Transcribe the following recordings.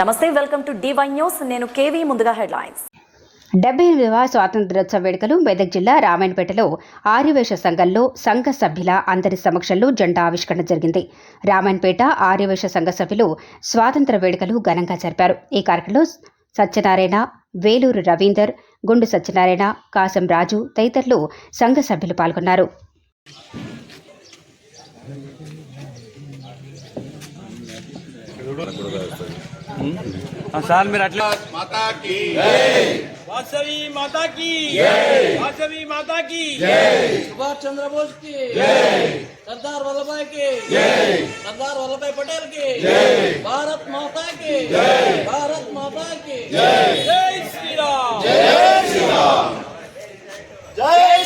నమస్తే welcome to DY news నేను KV ముందుగా హెడ్లైన్స్. డెబ్బై ఎనిమిదవ స్వాతంత్ర్యోత్సవ వేడుకలు మెదక్ జిల్లా రామాయణపేటలో ఆర్యవేశ సంఘంలో సంఘ సభ్యుల అందరి సమక్షంలో జెండా ఆవిష్కరణ జరిగింది. రామాయణపేట ఆర్యవేశ సంఘ సభ్యులు స్వాతంత్ర వేడుకలు ఘనంగా జరిపారు. ఈ కార్యక్రమంలో సత్యనారాయణ వేలూరు రవీందర్ గుండు సత్యనారాయణ కాసం రాజు తదితరులు సంఘ సభ్యులు పాల్గొన్నారు. साल मेरा माता की वास्तवी माता की वास्तवी माता की सुभाष चंद्र बोस के सरदार वल्लभ भाई के सरदार वल्लभ भाई पटेल के भारत माता के भारत माता के जय श्री राम। जय श्री राम। जय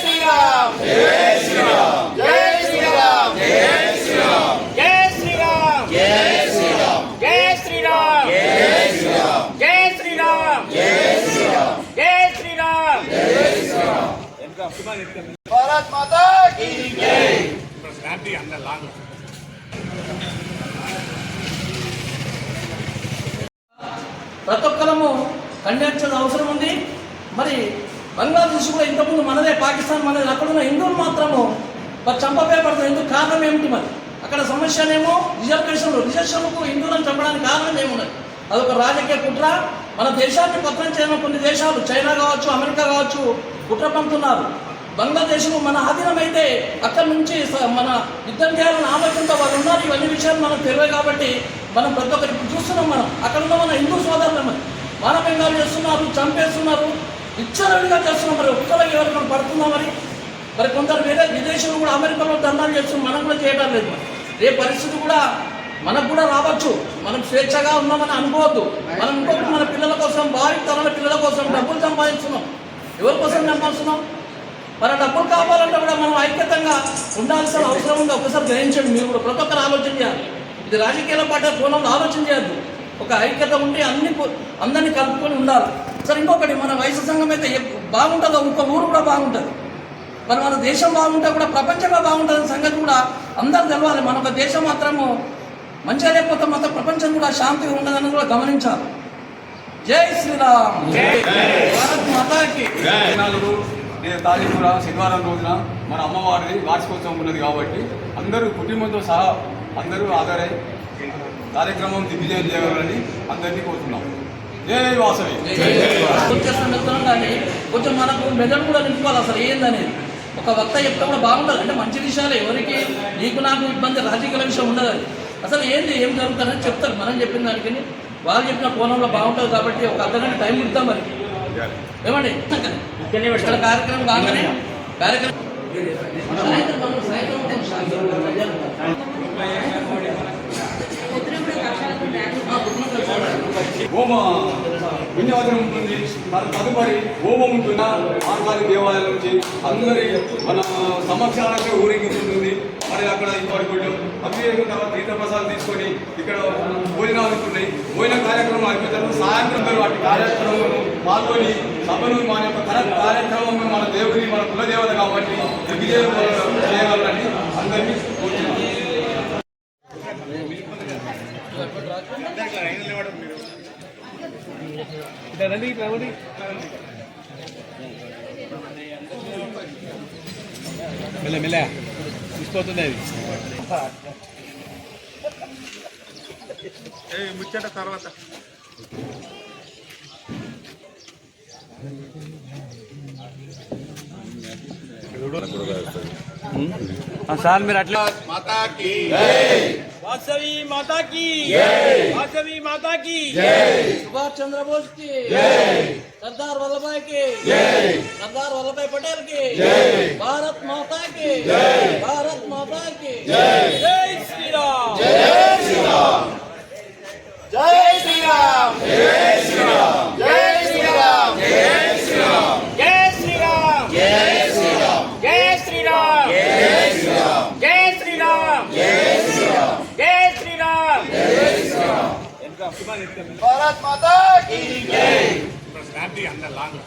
భారత్ మాతా ప్రతి ఒక్కరము ఖండించాల్సిన అవసరం ఉంది. మరి బంగ్లాదేశ్ కూడా ఇంతకుముందు మనదే పాకిస్తాన్ మనదే అక్కడ ఉన్న హిందువులు మాత్రము మరి చంపపే పడుతుంది ఎందుకు కారణం ఏమిటి మరి? అక్కడ సమస్యనేమో రిజర్వేషన్లు రిజర్వేషన్కు హిందువులను చంపడానికి కారణం ఏమున్నది? అదొక రాజకీయ కుట్ర. మన దేశాన్ని పత్రం చేయడం కొన్ని దేశాలు చైనా కావచ్చు అమెరికా కావచ్చు కుట్ర పంపుతున్నారు బంగ్లాదేశ్లో మన ఆధీనమైతే అక్కడి నుంచి స- మన యుద్ధం చేయాలని ఆలోచనతో వాళ్ళు ఉన్నారు. ఇవన్నీ విషయాలు మనకు తెలియదు కాబట్టి మనం ప్రతి ఒక్కరికి చూస్తున్నాం మనం. అక్కడ ఉన్న మన హిందూ సోదరులు మరి మానభంగాలు చేస్తున్నారు చంపేస్తున్నారు విచ్చలవిడిగా చేస్తున్నాం మరి ఒక్కరికి ఎవరు మనం పడుతున్నాం మరి? మరి కొందరు వేరే విదేశీయులు కూడా అమెరికాలో దండాలు చేస్తున్నాం మనం కూడా చేయడం లేదు మరి. రే పరిస్థితి కూడా మనకు కూడా రావచ్చు. మనం స్వేచ్ఛగా ఉన్నామని అనుకోవద్దు. మనం ఇంకొకటి మన పిల్లల కోసం భావి తరాల పిల్లల కోసం డబ్బులు సంపాదిస్తున్నాం. ఎవరి కోసం సంపాదిస్తున్నాం? మన డబ్బులు కావాలంటే కూడా మనం ఐక్యతంగా ఉండాల్సిన అవసరం ఉంది. ఒకసారి గ్రహించండి మీరు కూడా ప్రతి ఒక్కరు ఆలోచన చేయాలి. ఇది రాజకీయాల పార్టీ కోణంలో ఆలోచన చేయొద్దు. ఒక ఐక్యత ఉండి అన్ని అందరినీ కలుపుకొని ఉండాలి. సరే ఇంకొకటి మన వయసు సంఘం అయితే బాగుంటుందో ఇంకో ఊరు కూడా బాగుంటుంది. మరి మన దేశం బాగుంటే కూడా ప్రపంచంగా బాగుంటుంది సంగతి కూడా అందరు తెలవాలి. మన ఒక దేశం మాత్రము మంచిగా లేకపోతే మొత్తం ప్రపంచం కూడా శాంతిగా ఉండదని కూడా గమనించాలి. జై శ్రీరామ్. భారత్ మాతాకి. నేను తారీఖు శనివారం రోజున మన అమ్మవారిది వార్షికోత్సవం ఉన్నది కాబట్టి అందరూ కుటుంబంతో సహా అందరూ ఆధారై కార్యక్రమం దిగ్విజయం చేయాలని అందరినీ కోరుతున్నాం. జై వాసవి. కానీ కొంచెం మనకు మెదడు కూడా నింపుకోవాలి అసలు ఏందనేది. ఒక వక్త చెప్తే కూడా బాగుంటుంది అంటే మంచి విషయాలు ఎవరికి నీకు నాకు ఇబ్బంది రాజకీయ విషయం ఉండదు అది. అసలు ఏంది ఏం జరుగుతుందని చెప్తారు. మనం చెప్పిన దానికి వాళ్ళు చెప్పిన కోణంలో బాగుంటుంది కాబట్టి ఒక అర్ధగంట టైం ఇద్దాం మరి. ఏమండి? ఇక్కడ కార్యక్రమం కాగానే ఉంటుంది. తదుపరి హోమం ఉంటుందా? ఆంధ్రాది దేవాలయం నుంచి అందరి మన సంవత్సరానికి ఊరేగింపుంటుంది ఊరేగించుంటుంది మరి అక్కడ ఇంకొకటి అభిషేకం తర్వాత తీర్థప్రసాదం తీసుకొని ఇక్కడ భోజనాలు ఉంటున్నాయి. భోజన కార్యక్రమం అయిపోతారు సాయంత్రం అందరూ వాటి కార్యక్రమంలో పాల్గొని సభను మన యొక్క కరెక్ట్ కార్యక్రమం మన దేవుని మన కులదేవత కాబట్టి దిగ్విజయం చేయగలరని అందరినీ కోరుతున్నాను రండి రండి మెల్ల మెల్ల. कोतो नहीं ए मुच्चा टा सारा बता हाँ साल में माता की। जय वासवी माता की। जय। वासवी माता की। जय। सुभाष चंद्र बोस की। जय। सरदार वल्लभ भाई के। जय। सरदार वल्लभ भाई पटेल के। जय। भारत माता के। जय। பாரத் மாதா அந்த லாங்